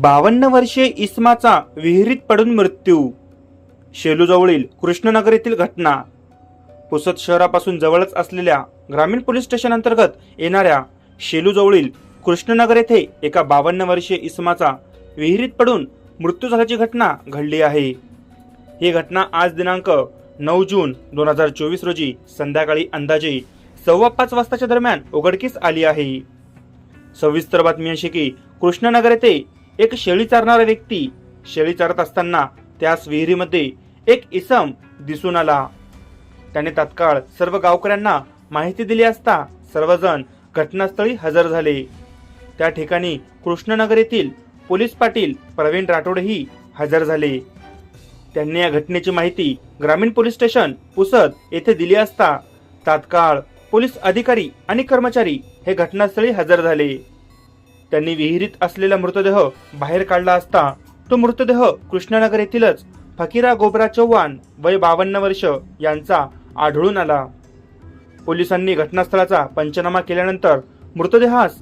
बावन्न वर्षीय इस्माचा विहिरीत पडून मृत्यू. शेलूजवळील कृष्णनगर येथील घटना. पुसद शहरापासून जवळच असलेल्या ग्रामीण पोलीस स्टेशन अंतर्गत येणाऱ्या शेलूजवळील कृष्णनगर येथे एका बावन्न वर्षीय इस्माचा विहिरीत पडून मृत्यू झाल्याची घटना घडली आहे. ही घटना आज दिनांक नऊ जून दोन हजार चोवीस रोजी संध्याकाळी अंदाजे सव्वा पाच वाजताच्या दरम्यान उघडकीस आली आहे. सविस्तर बातमी अशी की कृष्णनगर येथे एक शेळी चारणारा व्यक्ती शेळी चारत असताना त्यास विहिरीमध्ये एक इसम दिसून आला. त्याने तात्काळ सर्व गावकऱ्यांना माहिती दिली असता सर्वजण घटनास्थळी हजर झाले. त्या ठिकाणी कृष्णनगर येथील पोलीस पाटील प्रवीण राठोडही हजर झाले. त्यांनी या घटनेची माहिती ग्रामीण पोलीस स्टेशन पुसद येथे दिली असता तात्काळ पोलीस अधिकारी आणि कर्मचारी हे घटनास्थळी हजर झाले. त्यांनी विहिरीत असलेला मृतदेह बाहेर काढला असता तो मृतदेह कृष्णनगर येथीलच फकीरा गोबरा चव्हाण वय बावन्न वर्ष यांचा आढळून आला. पोलिसांनी घटनास्थळाचा पंचनामा केल्यानंतर मृतदेहास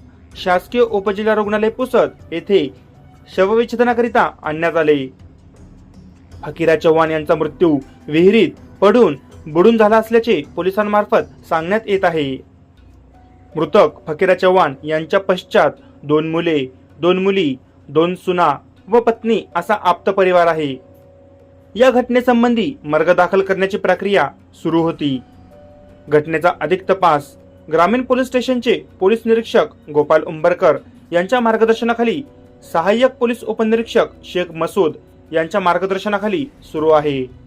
शासकीय उपजिल्हा रुग्णालय पुसद येथे शवविच्छेदनाकरिता आणण्यात आले. फकीरा चव्हाण यांचा मृत्यू विहिरीत पडून बुडून झाला असल्याचे पोलिसांमार्फत सांगण्यात येत आहे. मृतक फकीरा चव्हाण यांच्या पश्चात दोन मुले दोन मुली दोन सुना व पत्नी असा आप्त परिवार आहे. या घटनेसंबंधी मर्ग दाखल करण्याची प्रक्रिया सुरू होती. घटनेचा अधिक तपास ग्रामीण पोलीस स्टेशनचे पोलीस निरीक्षक गोपाल उंबरकर यांच्या मार्गदर्शनाखाली सहाय्यक पोलीस उपनिरीक्षक शेख मसूद यांच्या मार्गदर्शनाखाली सुरू आहे.